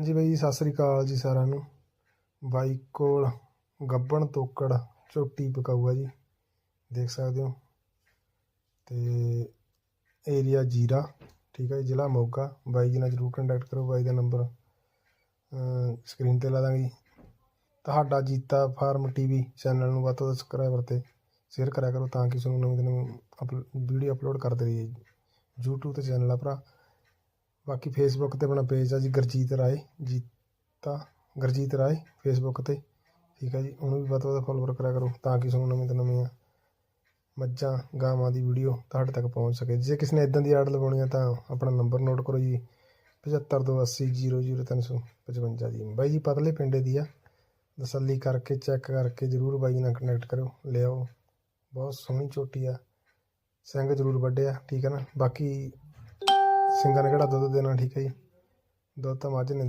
ਹਾਂਜੀ ਬਾਈ ਜੀ ਸਤਿ ਸ੍ਰੀ ਅਕਾਲ ਜੀ ਸਾਰਿਆਂ ਨੂੰ। ਬਾਈ ਕੋਲ ਗੱਬਣ ਤੋਕੜ ਚੋਟੀ ਪਕਾਊ ਜੀ, ਦੇਖ ਸਕਦੇ ਹੋ। ਤੇ ਏਰੀਆ ਜੀਰਾ, ਠੀਕ ਹੈ ਜੀ, ਜ਼ਿਲ੍ਹਾ ਮੋਗਾ। ਬਾਈ ਜੀ ਨਾਲ ਜਰੂਰ ਕੰਟੈਕਟ ਕਰੋ, ਬਾਈ ਦਾ ਨੰਬਰ ਸਕਰੀਨ ਤੇ ਲਾ ਦਾਂਗੇ ਜੀ। ਤੁਹਾਡਾ ਜੀਤਾ ਫਾਰਮ ਟੀਵੀ ਚੈਨਲ ਨੂੰ ਵੱਧ ਤੋਂ ਵੱਧ ਸਬਸਕ੍ਰਾਈਬਰ ਤੇ ਸ਼ੇਅਰ ਕਰਿਆ ਕਰੋ, ਤਾਂ ਕਿ ਤੁਹਾਨੂੰ ਨਵੀਂ ਤੋਂ ਨਵੀਂ ਵੀਡੀਓ ਅਪਲੋਡ ਕਰਦੇ ਰਹੀਏ ਜੀ। YouTube ਤੇ ਚੈਨਲ ਆ ਭਰਾ। ਬਾਕੀ ਫੇਸਬੁੱਕ ਤੇ ਆਪਣਾ ਪੇਜ ਆ ਜੀ ਗੁਰਜੀਤ ਰਾਏ, ਜੀਤਾ, ਗੁਰਜੀਤ ਰਾਏ ਫੇਸਬੁੱਕ ਤੇ, ਠੀਕ ਆ ਜੀ। ਉਹਨੂੰ ਵੀ ਵੱਧ ਤੋਂ ਵੱਧ ਫੋਲੋਵਰ ਕਰਿਆ ਕਰੋ ਤਾਂ ਕਿ ਤੁਹਾਨੂੰ ਨਵੀਂ ਤੋਂ ਨਵੀਆਂ ਮੱਝਾਂ, ਗਾਵਾਂ ਦੀ ਵੀਡੀਓ ਤੁਹਾਡੇ ਤੱਕ ਪਹੁੰਚ ਸਕੇ। ਜੇ ਕਿਸੇ ਨੇ ਇਦਾਂ ਦੀ ਆਰਡਰ ਲਗਾਉਣੀ ਆ ਤਾਂ ਆਪਣਾ ਨੰਬਰ ਨੋਟ ਕਰੋ ਜੀ। 7528000355 ਜੀ ਬਾਈ ਜੀ, ਪਤਲੇ ਪਿੰਡੇ ਦੀ ਆ। ਤਸੱਲੀ ਕਰਕੇ ਚੈੱਕ ਕਰਕੇ ਜਰੂਰ ਬਾਈ ਨਾਲ ਕਨੈਕਟ ਕਰੋ ਲਿਆਓ। ਬਹੁਤ ਸੋਹਣੀ ਚੋਟੀ ਆ। ਸਿੰਘ ਜਰੂਰ ਵੱਡਿਆ ਠੀਕ ਹੈ ਨਾ। ਬਾਕੀ ਸਿੰਘਾਂ ਨੇ ਕਿਹੜਾ ਦੁੱਧ ਦੇਣਾ ਠੀਕ ਹੈ ਜੀ? ਦੁੱਧ ਤਾਂ ਮੱਝ ਨੇ